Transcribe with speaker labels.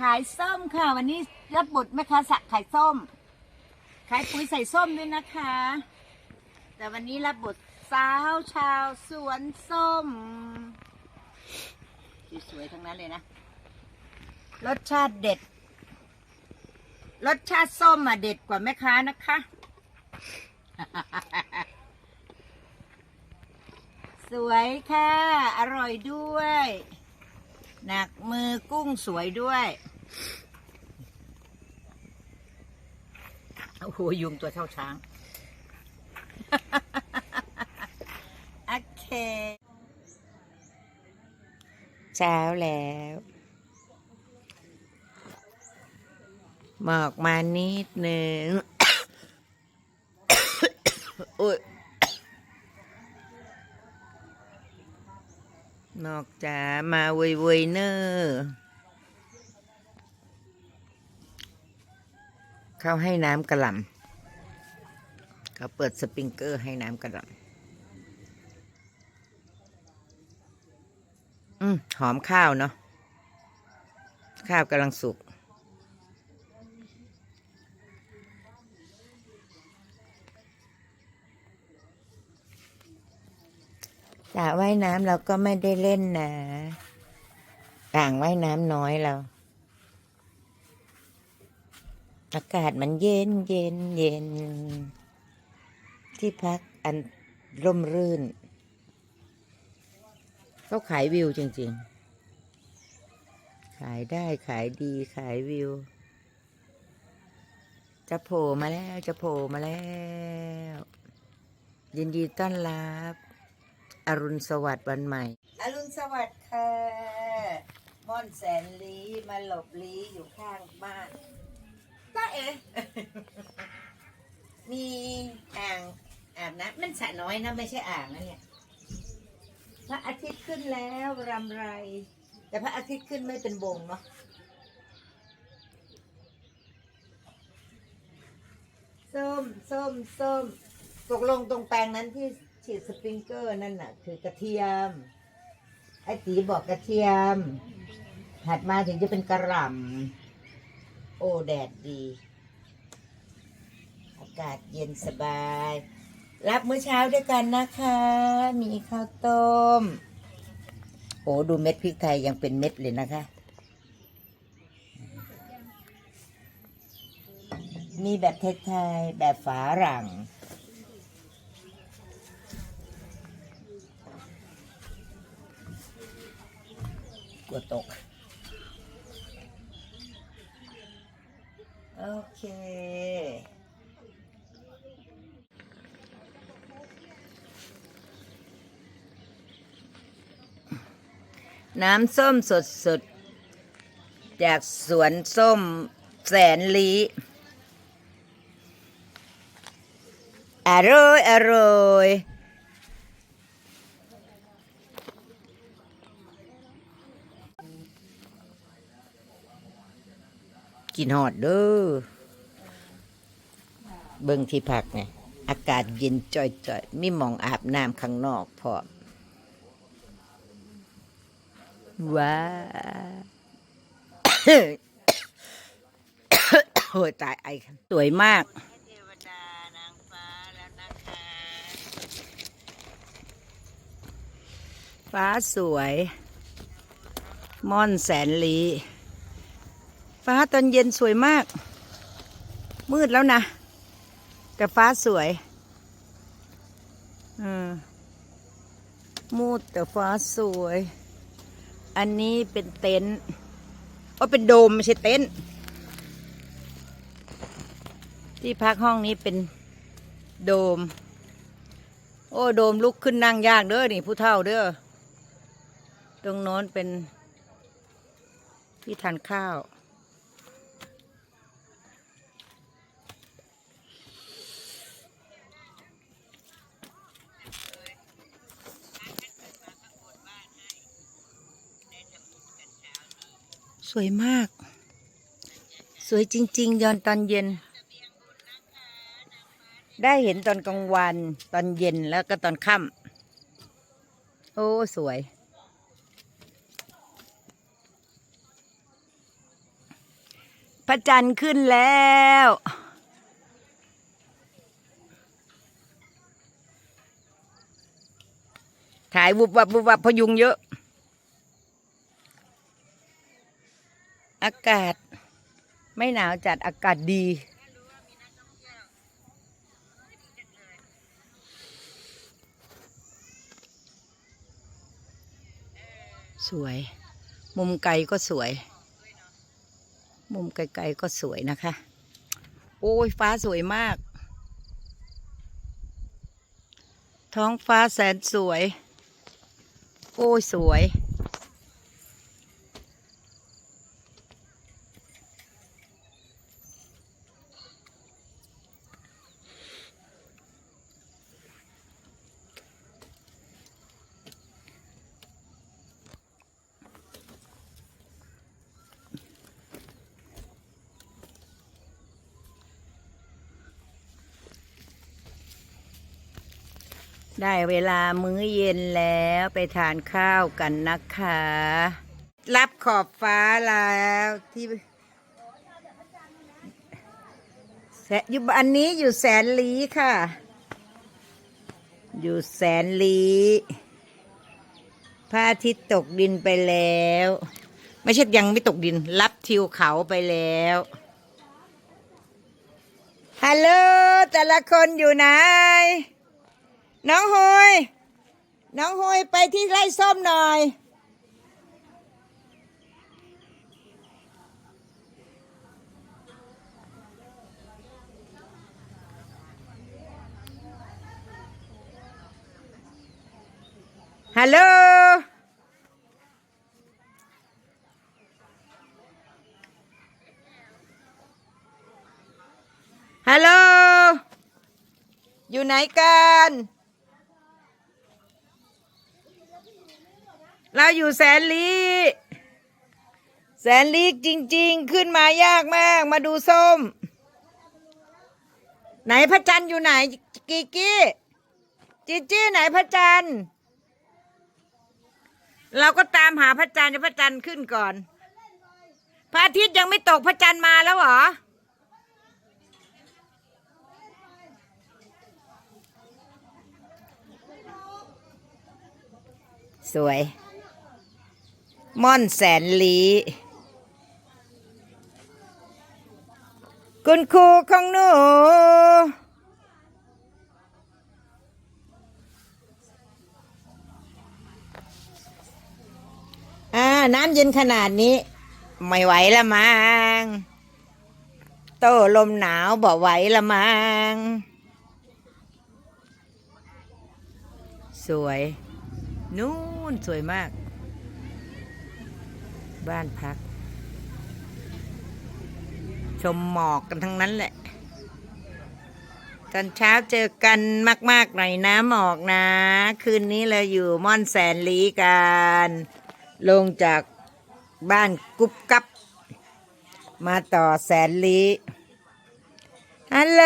Speaker 1: ขายส้มค่ะ วันนี้รับบทแม่ค้าสักขายส้ม ขายปุ๋ยใส่ส้มด้วยนะคะ แต่วันนี้รับบทสาวชาวสวนส้ม สวยๆทั้งนั้นเลยนะ รสชาติเด็ด รสชาติส้มอะเด็ดกว่าแม่ค้านะคะ สวยค่ะ อร่อยด้วย หนักมือกุ้งสวยด้วย โอ้โห ยุงตัวเท่าช้าง โอเค เช้าแล้ว หมอกมานิดหนึ่ง โอ้ย นอกจากมาเวยเวยเนอร์เขาให้น้ำกระหล่ำเขาเปิดสปริงเกอร์ให้น้ำกระหล่ำอืมหอมข้าวเนาะข้าวกำลังสุก สระว่ายน้ำเราก็ไม่ได้เล่นนะอ่างว่ายน้ำน้อยเรา อากาศมันเย็นเย็นเย็น ที่พักอันร่มรื่นเขาขายวิวจริง ๆ ขายได้ขายดีขายวิว จะโผล่มาแล้วจะโผล่มาแล้ว ยินดีต้อนรับ อรุณสวัสดิ์วันใหม่ อรุณสวัสดิ์ค่ะม่อนแสนลีมาหลบลีอยู่ข้างบ้านก็เอ๋มีอ่างอาบน้ำมันสระน้อยนะไม่ใช่อ่างนะเนี่ยพระอาทิตย์ขึ้นแล้วรำไร แต่พระอาทิตย์ขึ้นไม่เป็นวงเนาะส้มส้มส้มตกลงตรงแปลงนั้นที่ ฉีดสปริงเกอร์นั่นน่ะ คือกระเทียม ไอ้ตีบอกกระเทียม ถัดมาถึงจะเป็นกระหล่ำโอ้แดดดี อากาศเย็นสบาย รับมื้อเช้าด้วยกันนะคะ มีข้าวต้ม โอ้ดูเม็ดพริกไทยยังเป็นเม็ดเลยนะคะ มีแบบไทยๆแบบฝาหลัง วตก โอเค น้ำส้มสดสดๆจากสวนส้มแสนลีอร่อย อร่อย กินหอดเด้อเบิ่งที่พักเนี่ยอากาศเย็นจ่อยๆมีหมองอาบน้ำข้างนอกพร้อมว้าโอ้ยตายไอสวยมาก ฟ้าสวย ม่อนแสนลี ฟ้าตอนเย็นสวยมาก มืดแล้วนะ แต่ฟ้าสวยอืมมืดแต่ฟ้าสวย อันนี้เป็นเต็นท์ก็เป็นโดมไม่ใช่เต็นท์ที่พักห้องนี้เป็นโดม โอ้โดมลุกขึ้นนั่งยากเด้อนี่ผู้เฒ่าเด้อตรงโน้นเป็นที่ทานข้าว สวยมาก สวยจริง ๆ ยอนตอนเย็น ได้เห็นตอนกลางวันตอนเย็นแล้วก็ตอนค่ำโอ้สวย พระจันทร์ขึ้นแล้วถ่ายวุบวับวุบวับพยุงเยอะ อากาศ ไม่หนาวจัดอากาศดี สวย มุมไกลก็สวย มุมไกลๆก็สวยนะคะ โอ้ยฟ้าสวยมาก ท้องฟ้าแสนสวย โอ้ยสวย ได้เวลามื้อเย็นแล้วไปทานข้าวกันนะคะ รับขอบฟ้าแล้วที่แสอยู่อันนี้อยู่แสนลีค่ะ อยู่แสนลีพระอาทิตย์ตกดินไปแล้ว ไม่ใช่ยังไม่ตกดิน รับทิวเขาไปแล้วฮัลโหลแต่ละคนอยู่ไหน น้องฮยน้องฮยไปที่ไร่ส้มหน่อย ฮัลโหลฮัลโหลอยู่ไหนกัน เราอยู่แสนลีแสนลีจริง ๆ ขึ้นมายากมาก มาดูส้ม ไหนพระจันทร์อยู่ไหนกีกี้จีจี้ไหนพระจันทร์เราก็ตามหาพระจันทร์พระจันทร์ขึ้นก่อน พระอาทิตย์ยังไม่ตกพระจันทร์มาแล้วเหรอสวย ม่อนแสนลีคุณครูของหนู อ่า น้ำเย็นขนาดนี้ ไม่ไหวละมังโต้ลมหนาวบ่ไหวละมังสวย นู่นสวยมาก บ้านพัก ชมหมอกกันทั้งนั้นแหละ ตอนเช้าเจอกันมาก ๆ หน่อยนะหมอกนะ คืนนี้เราอยู่ม่อนแสนลีกัน ลงจากบ้านกุ๊บกับ มาต่อแสนลีฮัลโหล